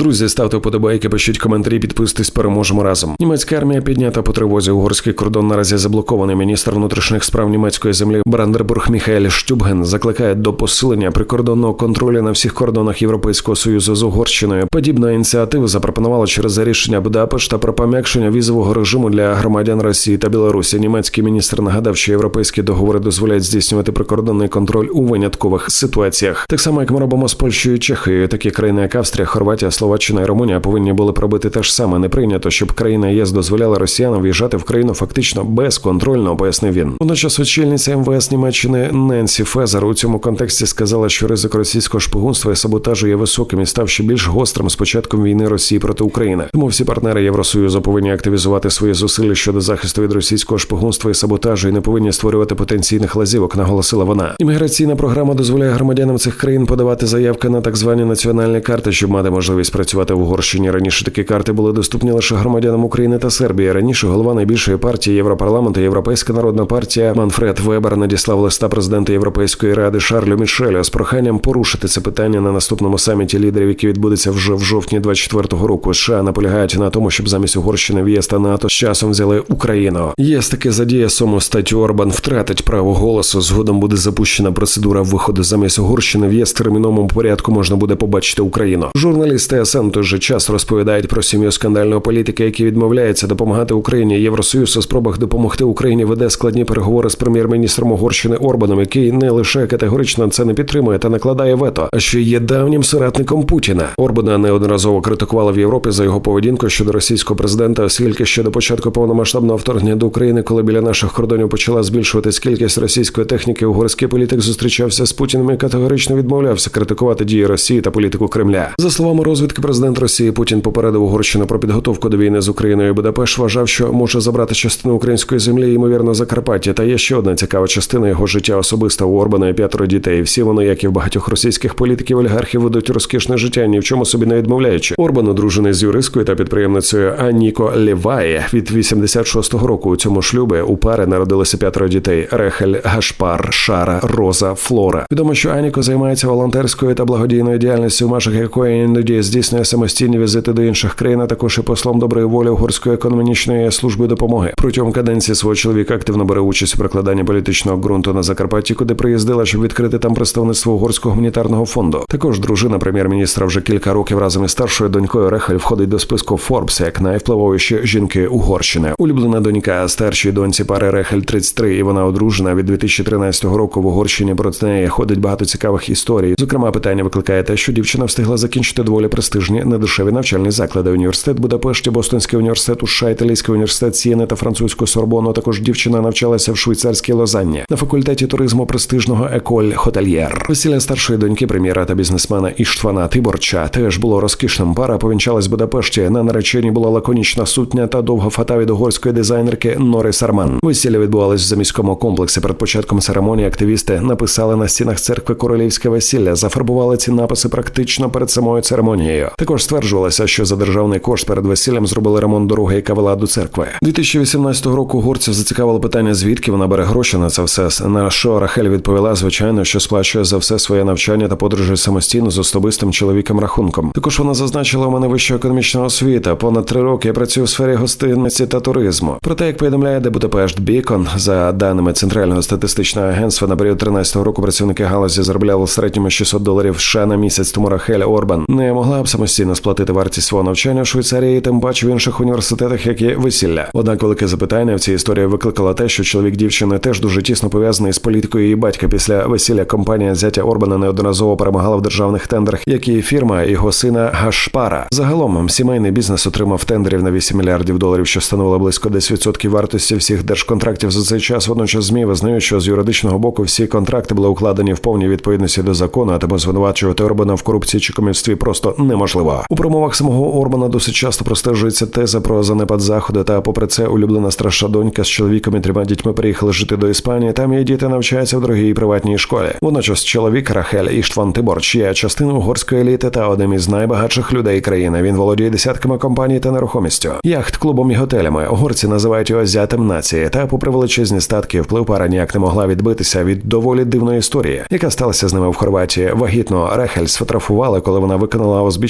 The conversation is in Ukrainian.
Друзі, ставте вподобайки, пишіть коментарі, підписуйтесь, переможемо разом. Німецька армія піднята по тривозі. Угорський кордон наразі заблокований. Міністр внутрішніх справ німецької землі Брандербург Міхаель Штюбген закликає до посилення прикордонного контролю на всіх кордонах Європейського союзу з Угорщиною. Подібна ініціатива запропонувала через рішення Будапешта про пом'якшення візового режиму для громадян Росії та Білорусі. Німецький міністр нагадав, що європейські договори дозволяють здійснювати прикордонний контроль у виняткових ситуаціях. Так само, як ми робимо з Польщею Чехією, такі країни, як Австрія, Хорватія, Словаччина і Румунія повинні були пробити те ж саме. Не прийнято, щоб країна ЄС дозволяла росіянам в'їжджати в країну фактично безконтрольно, пояснив він. Водночас очільниця МВС Німеччини Ненсі Фезер у цьому контексті сказала, що ризик російського шпигунства і саботажу є високим і став ще більш гострим з початком війни Росії проти України. Тому всі партнери Євросоюзу повинні активізувати свої зусилля щодо захисту від російського шпигунства і саботажу і не повинні створювати потенційних лазівок, наголосила вона. Імміграційна програма дозволяє громадянам цих країн подавати заявки на так звані національні карти, щоб мати можливість працювати в Угорщині. Раніше такі карти були доступні лише громадянам України та Сербії. Раніше голова найбільшої партії Європарламенту, Європейська народна партія Манфред Вебер надіслав листа президента Європейської ради Шарлю Мішелю з проханням порушити це питання на наступному саміті лідерів, який відбудеться вже в жовтні 24-го року. США наполягають на тому, щоб замість Угорщини в ЄС та НАТО з часом взяли Україну. ЄС таки задіє сому статтю Орбан втратить право голосу. Згодом буде запущена процедура виходу замість Угорщини в ЄС терміновому порядку можна буде побачити Україну. Журналісти ТСН в той же час розповідають про сім'ю скандального політика, який відмовляється допомагати Україні. Євросоюз у спробах допомогти Україні веде складні переговори з прем'єр-міністром Угорщини Орбаном, який не лише категорично це не підтримує та накладає вето, а ще є давнім соратником Путіна. Орбана неодноразово критикували в Європі за його поведінку щодо російського президента, оскільки ще до початку повномасштабного вторгнення до України, коли біля наших кордонів почала збільшуватись кількість російської техніки, угорський політик зустрічався з Путіним і категорично відмовлявся критикувати дії Росії та політику Кремля. За словами розвідки, президент Росії Путін попередив Угорщину про підготовку до війни з Україною. Будапешт вважав, що може забрати частину української землі, ймовірно, Закарпаття. Та є ще одна цікава частина його життя особиста у Орбана і п'ятеро дітей. Всі вони, як і в багатьох російських політиків, олігархів ведуть розкішне життя, ні в чому собі не відмовляючи. Орбан одружений з юристкою та підприємницею Аніко Лєває від 86-го року. У цьому шлюбі у пари народилося п'ятеро дітей: Рехель, Гашпар, Шара, Роза, Флора. Відомо, що Аніко займається волонтерською та благодійною діяльністю, в межах якої іноді здійснює самостійні візити до інших країн, а також і послом доброї волі угорської економічної служби допомоги. Протягом каденції свого чоловіка активно бере участь у прикладанні політичного ґрунту на Закарпатті, куди приїздила, щоб відкрити там представництво угорського гуманітарного фонду. Також дружина прем'єр-міністра вже кілька років разом із старшою донькою Рехель входить до списку Forbes як найвпливовіші жінки Угорщини. Улюблена донька старшій доньці пари Рехель 33, і вона одружена від 2013 року в Угорщині. Проти неї ходить багато цікавих історій. Зокрема, питання викликає те, що дівчина встигла закінчити доволі престижні недешеві навчальні заклади. Університет Будапешті, Бостонський університет США, Італійський університет Сієни та французьку Сорбону. Також дівчина навчалася в швейцарській Лозанні на факультеті туризму престижного Еколь Хотельєр. Весілля старшої доньки прем'єра та бізнесмена Іштвана Тиборча теж було розкішним. Пара повінчалась в Будапешті. На нареченні була лаконічна сутня та довга фата від угорської дизайнерки Нори Сарман. Весілля відбувалось в заміському комплексі. Перед початком церемонії активісти написали на стінах церкви королівське весілля, зафарбували ці написи практично перед самою церемонією. Також стверджувалося, що за державний кошт перед весіллям зробили ремонт дороги, яка вела до церкви. 2018 року горців зацікавило питання, звідки вона бере гроші на це все. На що Рахель відповіла, звичайно, що сплачує за все своє навчання та подорожі самостійно з особистим чоловіком рахунком. Також вона зазначила у мене вища економічна освіта. Понад три роки я працюю у сфері гостинниці та туризму. Проте, як повідомляє Будапешт Бікон, за даними центрального статистичного агентства, на період 13-го року працівники галузі заробляли в середньому 600 доларів США на місяць. Тому Рахель Орбан не могла б самостійно сплатити вартість свого навчання в Швейцарії, тим паче в інших університетах, як і весілля. Однак велике запитання в цій історії викликало те, що чоловік дівчини теж дуже тісно пов'язаний з політикою її батька. Після весілля компанія зятя Орбана неодноразово перемагала в державних тендерах, як і фірма його сина Гашпара. Загалом сімейний бізнес отримав тендерів на 8 мільярдів доларів, що становило близько 10% вартості всіх держконтрактів за цей час. Водночас змі визнають, що з юридичного боку всі контракти були укладені в повній відповідності до закону, а тому звинувачувати Орбана в корупції чи комівстві просто неможливо. У промовах самого Орбана досить часто простежується теза про занепад заходу. Та, попри це, улюблена старша донька з чоловіком і трьома дітьми приїхали жити до Іспанії. Там її діти навчаються в дорогій приватній школі. Водночас чоловік Рахель Іштван Тиборч є частиною угорської еліти та одним із найбагатших людей країни. Він володіє десятками компаній та нерухомістю, яхт клубом і готелями. Угорці називають його зятем нації. Та, попри величезні статки, вплив пара ніяк не могла відбитися від доволі дивної історії, яка сталася з ними в Хорватії. Вагітно Рехель сфотографували, коли вона виконала узбіччя